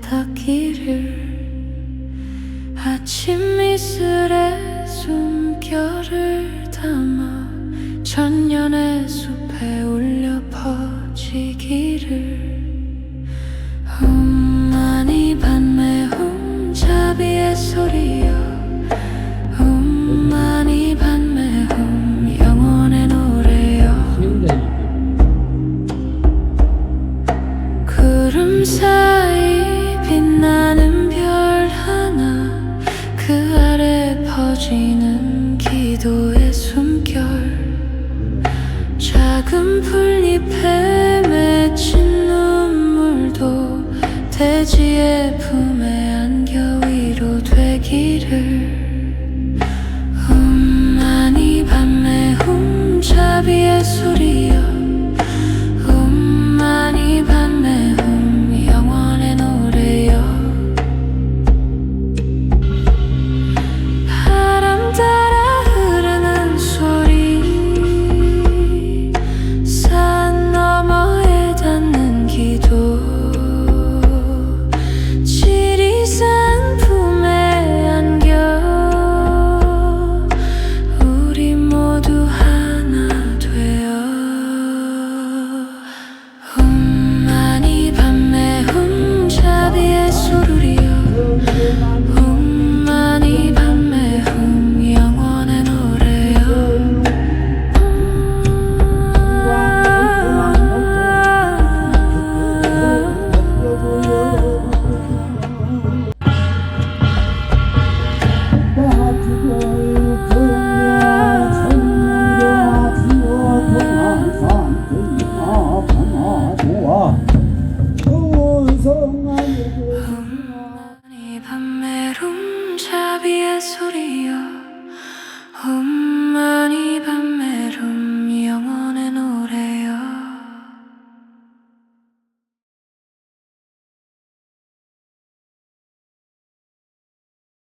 닿기를 아침 이슬에 숨결을 담아 천년의 숲에 울려 퍼지기를. 홈만이 반매홈 자비의 소리여 구름 사이 빛나는 별 하나 그 아래 퍼지는 기도의 숨결. 작은 풀잎에 맺힌 눈물도 돼지의 품에 안겨 위로 되기를. 홈만이 밤의 홈자비의 소리